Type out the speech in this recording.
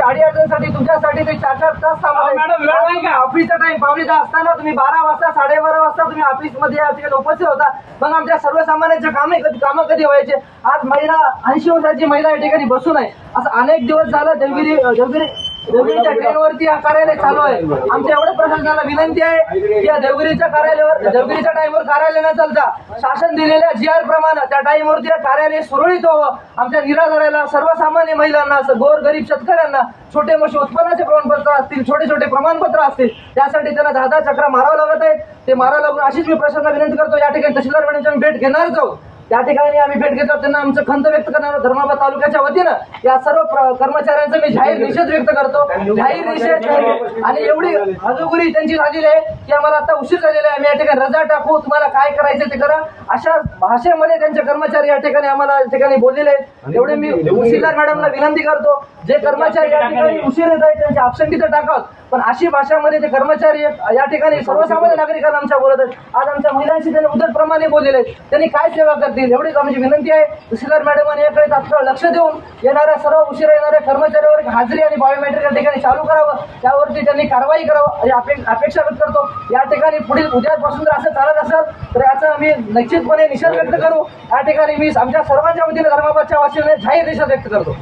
अडचणीसाठी तुमच्यासाठी ते चार चार तास का? ऑफिसचा टाइम पावणे दहा असताना तुम्ही बारा वाजता साडेबारा वाजता तुम्ही ऑफिसमध्ये या ठिकाणी उपस्थित होता. मग आमच्या सर्वसामान्यांचे कामे कधी कामं कधी व्हायचे? आज महिला ऐंशी वर्षाची महिला या ठिकाणी बसून आहे. असं अनेक दिवस झालं देवगिरी देवगिरी देवगिरीच्या ट्रेनवरती हा कार्यालय चालू आहे. आमच्या एवढ्या प्रशासनाला विनंती आहे की या देवगिरीच्या कार्यालयावर देवगिरीच्या टाईमवर कार्यालय न चालता शासन दिलेल्या जी आर प्रमाणे त्या टाईमवरती कार्यालय सुरळीत व्हावं. आमच्या निराधाराला सर्वसामान्य महिलांना गोर गरीब शेतकऱ्यांना छोटे मोठे उत्पन्नाचे प्रमाणपत्र असतील छोटे छोटे प्रमाणपत्र असतील त्यासाठी त्यांना दहा दहा चक्रा मारावं लागत आहेत ते मारावं लागून अशीच मी प्रशासनाला विनंती करतो. या ठिकाणी तहसीलदार मॅडमची भेट घेणारच आहोत. त्या ठिकाणी आम्ही भेट घेतो. त्यांना आमचं खंत व्यक्त करणार धर्माबाद तालुक्याच्या वतीनं या सर्व कर्मचाऱ्यांचा मी जाहीर निषेध व्यक्त करतो. जाहीर निषेध आणि एवढी अजूगुरी त्यांची झालेली आहे की आम्हाला आता उशीर झालेला आहे. आम्ही या ठिकाणी रजा टाकू तुम्हाला काय करायचं ते करा. अशा भाषेमध्ये त्यांचे कर्मचारी या ठिकाणी आम्हाला या ठिकाणी बोललेले आहेत. एवढे मी तहसीलदार मॅडमला विनंती करतो. जे कर्मचारी या ठिकाणी उशीर येत आहेत त्यांची absentee तर टाकावं. पण अशी भाषामध्ये ते कर्मचारी या ठिकाणी सर्वसामान्य नागरिकांना आमच्या बोलत आहेत. आज आमच्या महिलांशी त्यांनी उदटप्रमाणे बोललेले आहेत. त्यांनी काय सेवा करतील एवढीच आमची विनंती आहे. तहसीलदार मॅडमांनी याकडे तात्काळ लक्ष देऊन येणाऱ्या सर्व उशिरा येणाऱ्या कर्मचाऱ्यावर हाजरी आणि बायोमेट्रिक या ठिकाणी चालू करावं. त्यावरती त्यांनी कारवाई करावं. अपेक्षा व्यक्त करतो. या ठिकाणी पुढील उद्यापासून जर असं चालत असेल तर याचा आम्ही निश्चितपणे निषेध व्यक्त करू. या ठिकाणी मी आमच्या सर्वांच्या वतीने धर्माबादच्या वासीने जाहीर निषेध व्यक्त करतो.